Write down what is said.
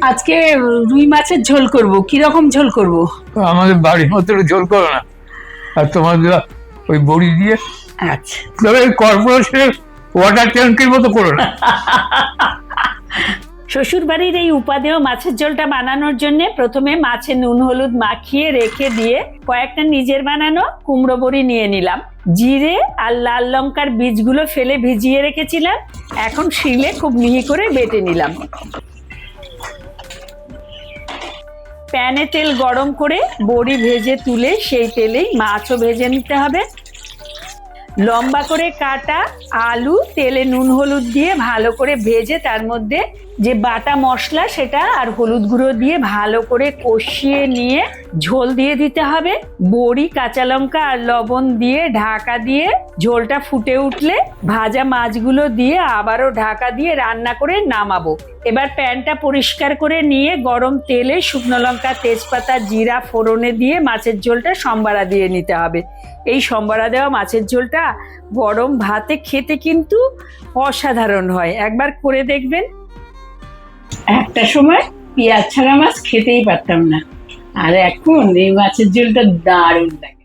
আজকে রুই মাছের ঝোল করব। কি রকম ঝোল করব? আমাদের বাড়ির মতো ঝোল করো না। আর তোমাদের ওই বড়ি দিয়ে আচ্ছা। তবে কর্পোরেশনের ওয়াটার ট্যাঙ্কের মতো করো না। শ্বশুর বাড়ির এই উপাদেয় মাছের ঝোলটা বানানোর জন্য প্রথমে মাছে নুন হলুদ মাখিয়ে রেখে দিয়ে কয়েকটা নিজের বানানো কুমড়ো বড়ি নিয়ে নিলাম। জিরে আর লাল লঙ্কার বীজগুলো ফেলে ভিজিয়ে রেখেছিলাম। এখন শিলে খুব মিহি করে বেটে নিলাম। প্যানে তেল গরম করে বড়ি ভেজে তুলে সেই তেলেই মাছও ভেজে নিতে হবে। লম্বা করে কাটা আলু, তেলে নুন, হলুদ দিয়ে ভালো করে ভেজে তার মধ্যে যে বাটা মশলা সেটা আর হলুদ গুঁড়ো দিয়ে ভালো করে কষিয়ে নিয়ে ঝোল দিয়ে দিতে হবে। বড়ি, কাঁচা লঙ্কা আর লবণ দিয়ে ঢাকা দিয়ে ঝোলটা ফুটে উঠলে ভাজা মাছগুলো দিয়ে আবারও ঢাকা দিয়ে রান্না করে নামাবো। এবার প্যানটা পরিষ্কার করে নিয়ে গরম তেলে শুকনো লঙ্কা, তেজপাতা, জিরা ফোড়নে দিয়ে মাছের ঝোলটা সম্বারা দিয়ে নিতে হবে। এই সম্বারা দেওয়া মাছের ঝোলটা গরম ভাতে খেতে কিন্তু অসাধারণ হয়। একবার করে দেখবেন। একটা সময় পেঁয়াজ ছাড়া মাছ খেতেই পারতাম না। আর এখন এই মাছের ঝোলটা দারুণ লাগে।